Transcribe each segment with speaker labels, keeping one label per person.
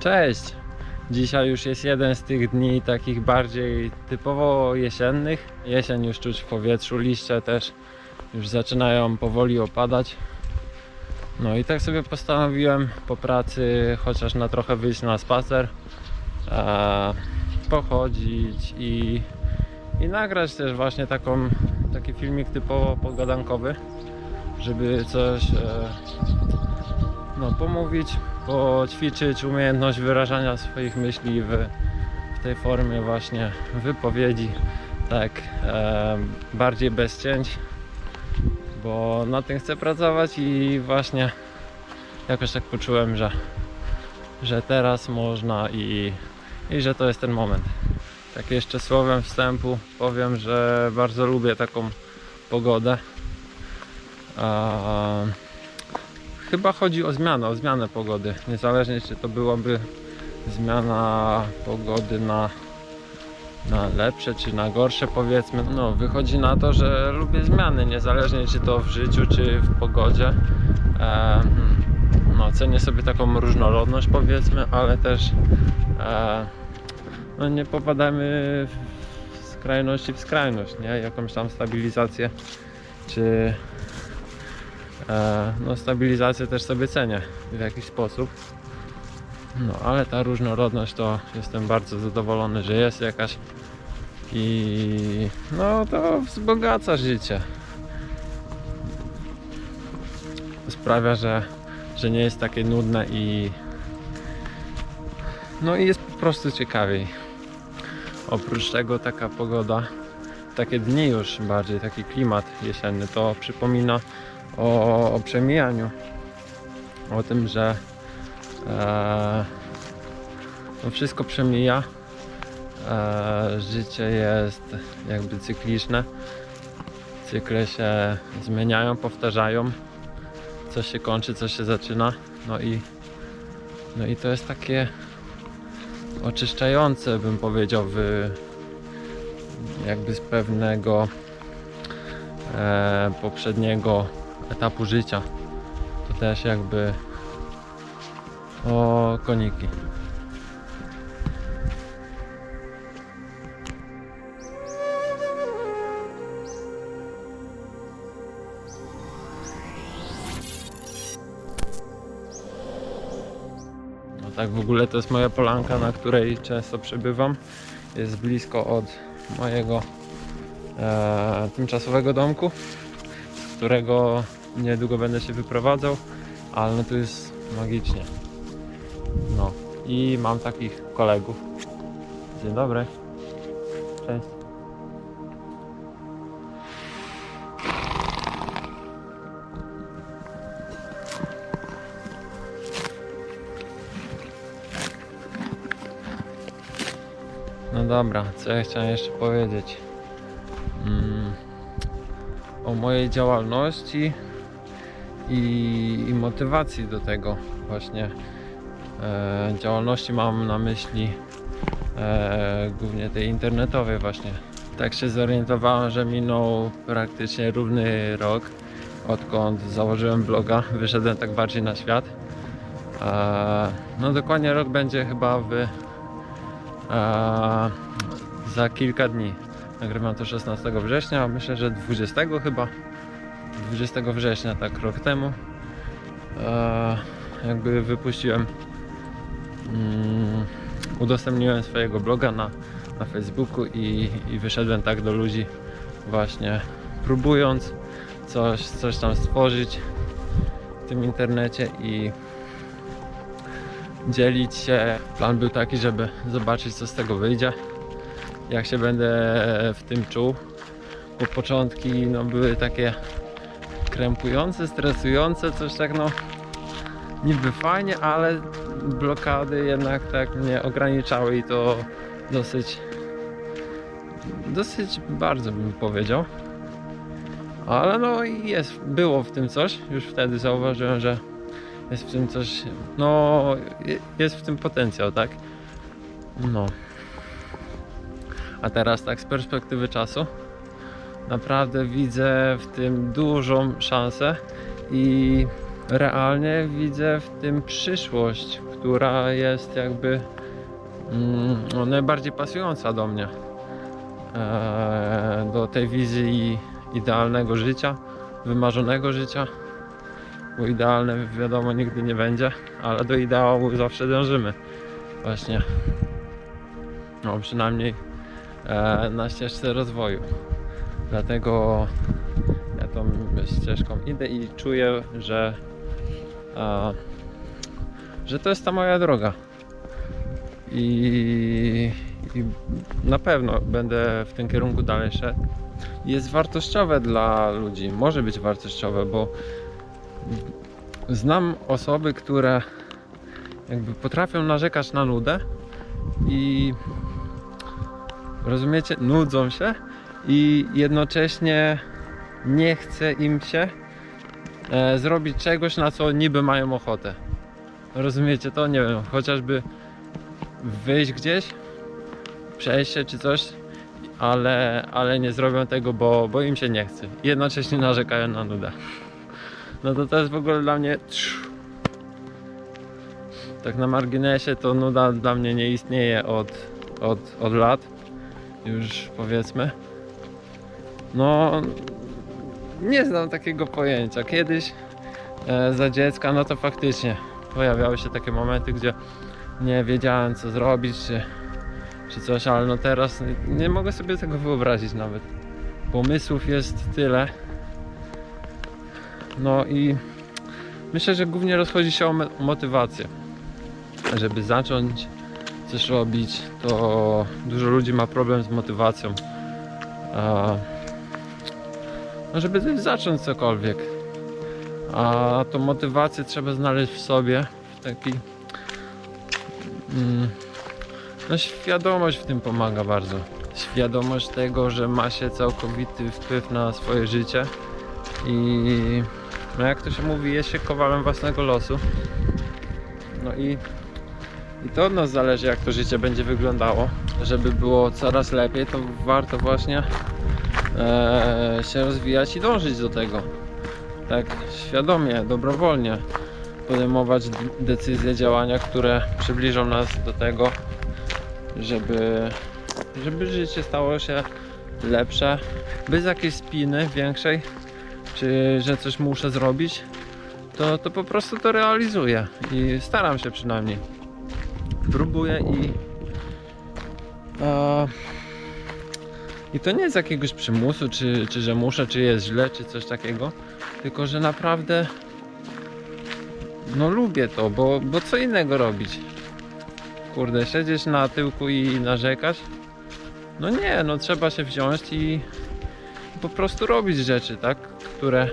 Speaker 1: Cześć! Dzisiaj już jest jeden z tych dni takich bardziej typowo jesiennych. Jesień już czuć w powietrzu, liście też już zaczynają powoli opadać. No i tak sobie postanowiłem po pracy chociaż na trochę wyjść na spacer, e, pochodzić i, i nagrać też właśnie taką, taki filmik typowo pogadankowy, żeby coś e, no, pomówić, poćwiczyć umiejętność wyrażania swoich myśli w, w tej formie właśnie wypowiedzi, tak e, bardziej bez cięć, bo na tym chcę pracować i właśnie jakoś tak poczułem, że, że teraz można i, i że to jest ten moment. Tak jeszcze słowem wstępu powiem, że bardzo lubię taką pogodę. Chyba chodzi o zmianę, o zmianę pogody. Niezależnie czy to byłaby zmiana pogody na, na lepsze czy na gorsze powiedzmy. No wychodzi na to, że lubię zmiany, niezależnie czy to w życiu czy w pogodzie. E, no cenię sobie taką różnorodność powiedzmy, ale też e, no, nie popadamy w skrajności w skrajność, nie? Jakąś tam stabilizację czy no, stabilizację też sobie cenię w jakiś sposób. No, ale ta różnorodność to jestem bardzo zadowolony, że jest jakaś i no to wzbogaca życie. Sprawia, że, że nie jest takie nudne i no i jest po prostu ciekawiej. Oprócz tego taka pogoda, takie dni już bardziej, taki klimat jesienny to przypomina o, o przemijaniu. O tym, że e, no wszystko przemija. E, życie jest jakby cykliczne. Cykle się zmieniają, powtarzają. Coś się kończy, coś się zaczyna. No i, no i to jest takie oczyszczające, bym powiedział, w, jakby z pewnego e, poprzedniego etapu życia. To też jakby o koniki. No tak w ogóle to jest moja polanka, na której często przebywam. Jest blisko od mojego e, tymczasowego domku z którego niedługo będę się wyprowadzał, ale no tu jest magicznie. No i mam takich kolegów. Dzień dobry. Cześć. No dobra, co ja chciałem jeszcze powiedzieć? Mm o mojej działalności i, i motywacji do tego właśnie e, działalności mam na myśli e, głównie tej internetowej właśnie. Tak się zorientowałem, że minął praktycznie równy rok odkąd założyłem bloga, wyszedłem tak bardziej na świat. E, no dokładnie rok będzie chyba w e, za kilka dni. Nagrywam to 16 września, myślę, że 20 chyba. 20 września, tak rok temu. E, jakby wypuściłem, mm, udostępniłem swojego bloga na, na Facebooku i, i wyszedłem tak do ludzi właśnie próbując coś, coś tam stworzyć w tym internecie i dzielić się. Plan był taki, żeby zobaczyć co z tego wyjdzie jak się będę w tym czuł. Bo początki no, były takie krępujące, stresujące, coś tak no niby fajnie, ale blokady jednak tak mnie ograniczały i to dosyć dosyć bardzo bym powiedział. Ale no jest, było w tym coś. Już wtedy zauważyłem, że jest w tym coś, no jest w tym potencjał, tak? No. A teraz tak z perspektywy czasu naprawdę widzę w tym dużą szansę i realnie widzę w tym przyszłość, która jest jakby mm, najbardziej pasująca do mnie. Eee, do tej wizji idealnego życia, wymarzonego życia. Bo idealne wiadomo nigdy nie będzie, ale do ideału zawsze dążymy. Właśnie. No przynajmniej e, na ścieżce rozwoju. Dlatego ja tą ścieżką idę i czuję, że, e, że to jest ta moja droga. I, I na pewno będę w tym kierunku dalej szedł. Jest wartościowe dla ludzi, może być wartościowe, bo znam osoby, które jakby potrafią narzekać na nudę i rozumiecie, nudzą się i jednocześnie nie chce im się e, zrobić czegoś, na co niby mają ochotę. Rozumiecie to? Nie wiem, chociażby wyjść gdzieś, przejść się czy coś, ale, ale nie zrobią tego, bo, bo im się nie chce. Jednocześnie narzekają na nudę. No to to jest w ogóle dla mnie. Tak na marginesie to nuda dla mnie nie istnieje od, od, od lat. Już powiedzmy. No nie znam takiego pojęcia. Kiedyś e, za dziecka, no to faktycznie pojawiały się takie momenty, gdzie nie wiedziałem co zrobić, czy, czy coś, ale no teraz nie, nie mogę sobie tego wyobrazić nawet. Pomysłów jest tyle. No i myślę, że głównie rozchodzi się o motywację. Żeby zacząć coś robić, to dużo ludzi ma problem z motywacją. A, no żeby zacząć cokolwiek. A tą motywację trzeba znaleźć w sobie, w taki mm, no świadomość w tym pomaga bardzo. Świadomość tego, że ma się całkowity wpływ na swoje życie i no jak to się mówi, jest się kowalem własnego losu. No i, i to od nas zależy, jak to życie będzie wyglądało. Żeby było coraz lepiej, to warto właśnie e, się rozwijać i dążyć do tego. Tak świadomie, dobrowolnie podejmować decyzje, działania, które przybliżą nas do tego, żeby, żeby życie stało się lepsze, bez jakiejś spiny większej, czy że coś muszę zrobić, to, to po prostu to realizuję i staram się przynajmniej. Próbuję i e, i to nie z jakiegoś przymusu, czy, czy że muszę, czy jest źle, czy coś takiego, tylko że naprawdę no lubię to, bo, bo co innego robić? Kurde, siedzieć na tyłku i narzekać? No nie, no trzeba się wziąć i po prostu robić rzeczy, tak? Które,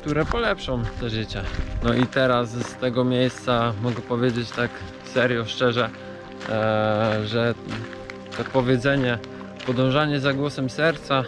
Speaker 1: które polepszą te życie. No i teraz z tego miejsca mogę powiedzieć tak serio, szczerze, e, że to powiedzenie podążanie za głosem serca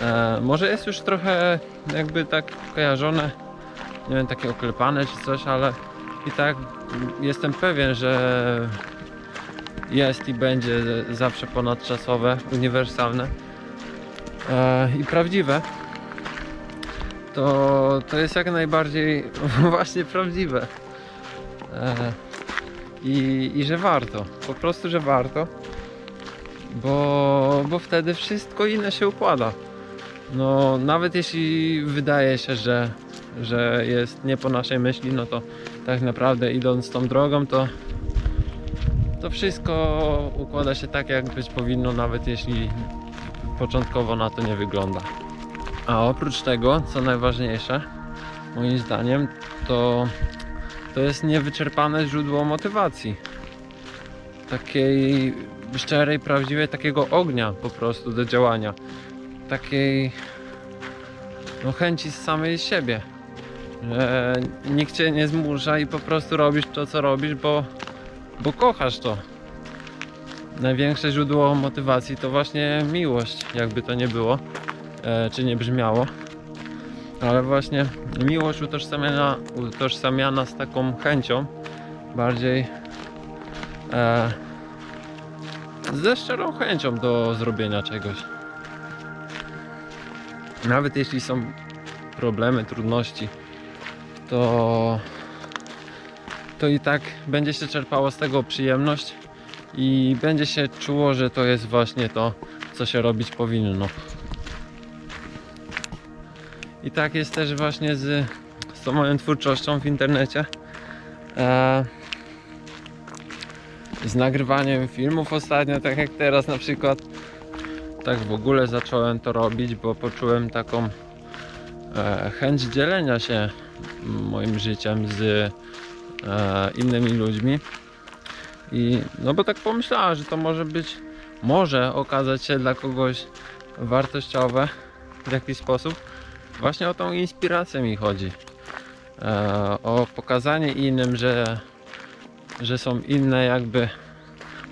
Speaker 1: e, może jest już trochę jakby tak kojarzone nie wiem, takie oklepane czy coś, ale i tak jestem pewien, że jest i będzie zawsze ponadczasowe, uniwersalne e, i prawdziwe. To, to jest jak najbardziej właśnie prawdziwe. E, i, I że warto, po prostu, że warto, bo, bo wtedy wszystko inne się układa. No, nawet jeśli wydaje się, że że jest nie po naszej myśli, no to tak naprawdę idąc tą drogą, to to wszystko układa się tak, jak być powinno, nawet jeśli początkowo na to nie wygląda. A oprócz tego, co najważniejsze, moim zdaniem, to to jest niewyczerpane źródło motywacji. Takiej szczerej, prawdziwej, takiego ognia po prostu do działania. Takiej no, chęci z samej siebie że nikt cię nie zmusza i po prostu robisz to, co robisz, bo, bo kochasz to. Największe źródło motywacji to właśnie miłość, jakby to nie było, e, czy nie brzmiało. Ale właśnie miłość utożsamiana, utożsamiana z taką chęcią, bardziej e, ze szczerą chęcią do zrobienia czegoś. Nawet jeśli są problemy, trudności, to to i tak będzie się czerpało z tego przyjemność i będzie się czuło, że to jest właśnie to, co się robić powinno. I tak jest też właśnie z, z tą moją twórczością w internecie. E, z nagrywaniem filmów ostatnio, tak jak teraz na przykład. Tak w ogóle zacząłem to robić, bo poczułem taką e, chęć dzielenia się moim życiem z e, innymi ludźmi. I no bo tak pomyślałem, że to może być, może okazać się dla kogoś wartościowe w jakiś sposób. Właśnie o tą inspirację mi chodzi. E, o pokazanie innym, że, że są inne jakby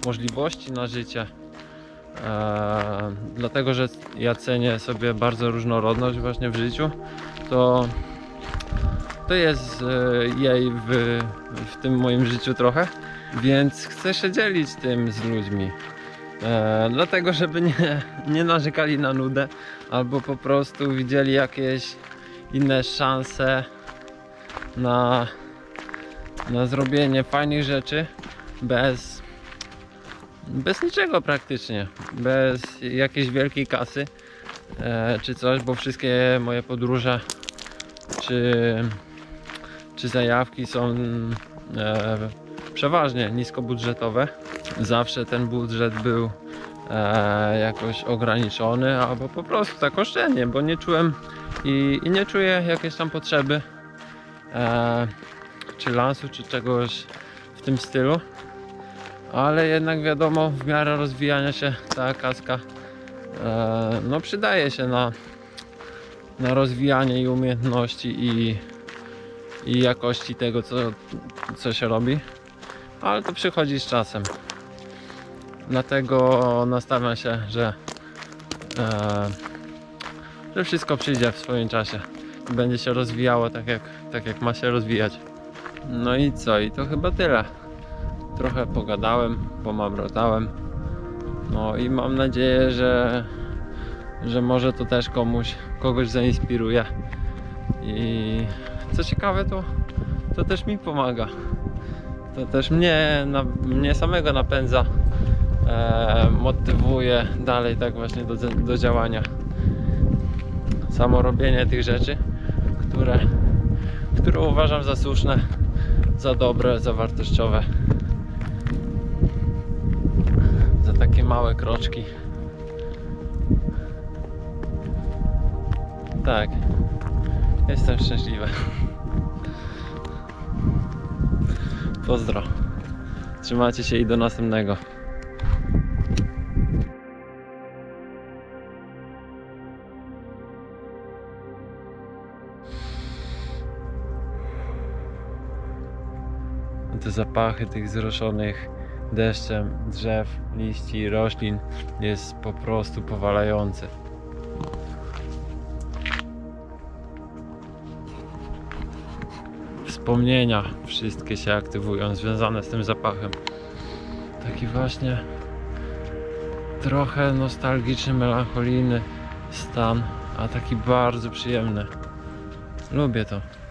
Speaker 1: możliwości na życie. E, dlatego, że ja cenię sobie bardzo różnorodność właśnie w życiu, to to jest e, jej w, w tym moim życiu trochę, więc chcę się dzielić tym z ludźmi. E, dlatego, żeby nie, nie narzekali na nudę, albo po prostu widzieli jakieś inne szanse na, na zrobienie fajnych rzeczy bez, bez niczego praktycznie, bez jakiejś wielkiej kasy e, czy coś, bo wszystkie moje podróże czy, czy zajawki są e, przeważnie niskobudżetowe. Zawsze ten budżet był e, jakoś ograniczony, albo po prostu tak oszczędnie, bo nie czułem i, i nie czuję jakiejś tam potrzeby e, czy lansu, czy czegoś w tym stylu. Ale jednak wiadomo, w miarę rozwijania się ta kaska e, no przydaje się na, na rozwijanie i umiejętności i, i jakości tego, co, co się robi. Ale to przychodzi z czasem. Dlatego nastawiam się, że, e, że wszystko przyjdzie w swoim czasie. Będzie się rozwijało tak jak, tak jak ma się rozwijać. No i co? I to chyba tyle. Trochę pogadałem, pomamrotałem. No i mam nadzieję, że, że może to też komuś, kogoś zainspiruje. I co ciekawe, to, to też mi pomaga. To też mnie, na, mnie samego napędza, e, motywuje dalej tak właśnie do, do działania. Samo robienie tych rzeczy, które, które uważam za słuszne, za dobre, za wartościowe. Za takie małe kroczki. Tak. Jestem szczęśliwy. Pozdro. Trzymajcie się i do następnego. Zapachy tych zroszonych deszczem drzew, liści, roślin jest po prostu powalające. Wspomnienia wszystkie się aktywują, związane z tym zapachem. Taki właśnie trochę nostalgiczny, melancholijny stan, a taki bardzo przyjemny. Lubię to.